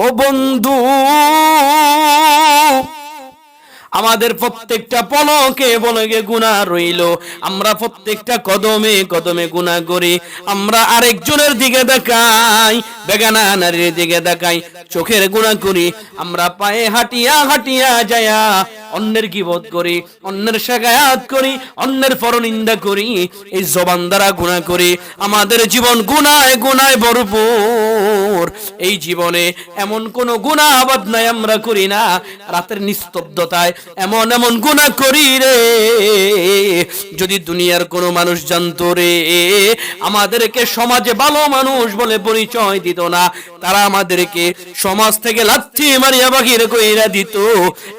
ও বন্ধু, আমাদের প্রত্যেকটা পলকে পলকে গুণা রইল। আমরা প্রত্যেকটা কদমে কদমে গুণা করি। আমরা আরেকজনের দিকে দেখাই, বেগানা নারীর দিকে দেখাই, চোখের গুণা করি। আমরা পায়ে হাঁটিয়া হাঁটিয়া যায়া অন্যের কিবোধ করি, অন্যের শেখায়াত করি, অন্যের পরনিন্দা করি, এই জবান দ্বারা গুণা করি। আমাদের জীবন গুনায় গুনায় ভরপুর। এই জীবনে এমন কোন গুণা আবাদ নাই আমরা করি না। রাতের নিস্তব্ধতায় এমন এমন গুণা করি রে। যদি দুনিয়ার কোনো মানুষ জানতো রে, আমাদেরকে সমাজে ভালো মানুষ বলে পরিচয় দিত না। তারা আমাদেরকে সমাজ থেকে লাথি মারিয়া বাহির কইরা দিত।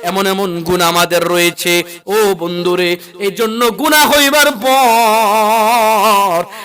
এমন এমন গুণ আমাদের রয়েছে। ও বন্ধুরে এই জন্য গুণা হইবার পর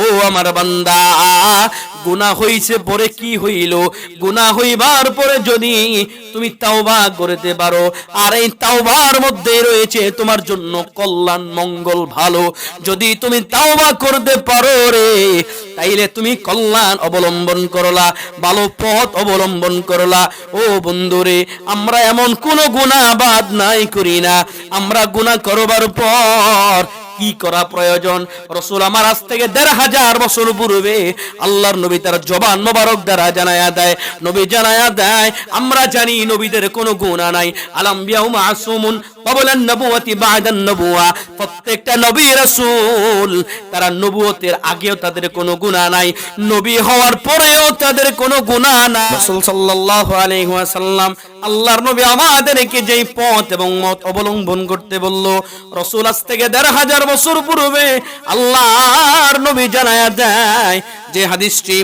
ও আমার বান্দা, গুনাহ হইছে পরে কি হইল? গুনাহ হইবার পরে যদি তুমি তাওবা করতে পারো, আর এই তাওবার মধ্যে রয়েছে তোমার জন্য কল্যাণ, মঙ্গল, ভালো। যদি তুমি তাওবা করতে পারো রে, তাইলে তুমি কল্যাণ অবলম্বন করলা, ভালো পথ অবলম্বন করলা। ও বন্ধুরে, আমরা এমন কোন গুণা বাদ নাই করি না। আমরা গুণা করবার পর কি করা প্রয়োজন? রসুল আমার আজ থেকে দেড় হাজার বছর পূর্বে আল্লাহর নবী তার জবান মোবারক দ্বারা জানায়া দেয়। নবী জানায়া দেয়, আমরা জানি নবীদের কোনো গুণা নাই। আলাম্বিয়াউ মাসুমুন কবলান নবুয়াতি বাদান নবুয়া প্রত্যেকটা নবী রাসূল, তারা নবুয়তের আগেও তাদের কোনো গুনাহ নাই। নবী হওয়ার পরেও তাদের কোনো গুনাহ নাই। রাসূল সাল্লাল্লাহু আলাইহি ওয়াসাল্লাম আল্লাহর নবী আমাদেরকে যেই পথ এবং মত অবলম্বন করতে বলল, রাসূল আজ থেকে দেড় হাজার বছর পূর্বে আল্লাহর নবী জানায়া দেয় যে হাদিসটি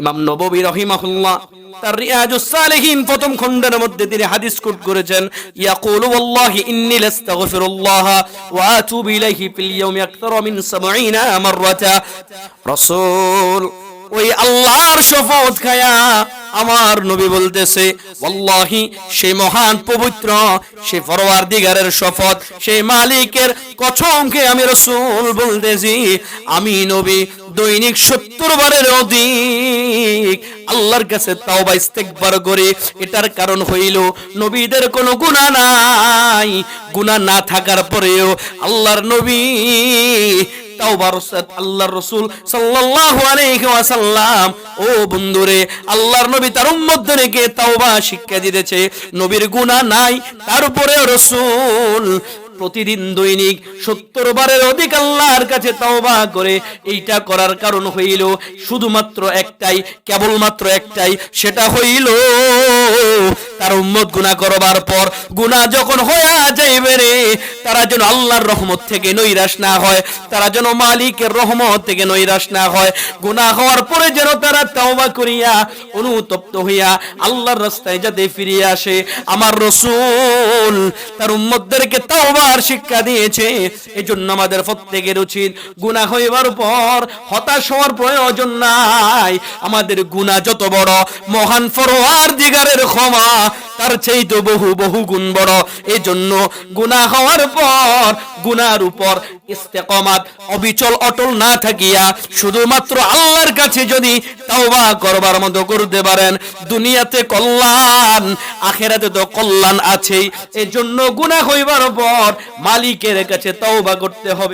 ইমাম নববী রহিমাহুল্লাহ তার রিয়াজুস সালিহিন প্রথম খণ্ডের মধ্যে তিনি হাদিস কোট করেছেন, ইয়াকুলু ওয়াল্লাহি ইন্নী লাস্তাগফিরুল্লাহ ওয়া আতুবু ইলাইহি ফিল ইয়াউমি আকতারা মিন 70 মাররাতা। রাসূল, ওই আল্লাহর শপথ খায়া আমার নবী বলতেছে, ওয়াল্লাহি সেই মহান পবিত্র সেই ফরওয়ার দিগারের শপথ সেই মালিকের কসমকে আমি রসুল বলতেছি, আমি নবী দৈনিক সত্তর বারের অধিক আল্লাহর কাছে তাওবা ইস্তেগফার করে, এটার কারণ হইল নবীদের কোনো গুনাহ নাই। গুনাহ না থাকার পরেও আল্লাহর নবী রাসূল, আল্লাহর নবী তার তাওবা শিক্ষা দিতেছে। নবীর গুনাহ নাই, তারপরেও রাসূল প্রতিদিন দৈনিক সত্তর বারের অধিক আল্লাহর কাছে তাওবা করে এইটা করার কারণ হইল শুধুমাত্র একটাই, কেবলমাত্র একটাই, সেটা হইল তার উম্মত গুণা করবার পর গুণা যখন হয়ে যাইবে রে, তারা যেন আল্লাহর রহমত থেকে নৈরাশ না হয়, তারা যেন মালিকের রহমত থেকে নৈরাশ না হয়। গুণা হওয়ার পরে যেন তারা তওবা করিয়া, অনুতপ্ত হইয়া আল্লাহর রাস্তায় যাতে ফিরিয়ে আসে। আমার রসুল তার উম্মতদেরকে তাওবার শিক্ষা দিয়েছে এই জন্য আমাদের প্রত্যেকের উচিত গুণা হইবার পর হতাশ হওয়ার প্রয়োজন নাই। আমাদের গুণা যত বড়, মহান ফরোয়ার দিগারের ক্ষমা, তার চাইতে বহু বহু গুণ বড়। এই জন্য গুণা হওয়ার পর গুনার উপর ইস্তেকমাত অবিচল, অটল না থাকিয়া শুধুমাত্র আল্লাহর কাছে যদি তাওবা করবার মতো করতে পারেন, দুনিয়াতে কল্যাণ, আখেরাতে তো কল্যাণ আছেই। এই জন্য গুনাহ হইবার পর মালিকের কাছে তাওবা করতে হবে।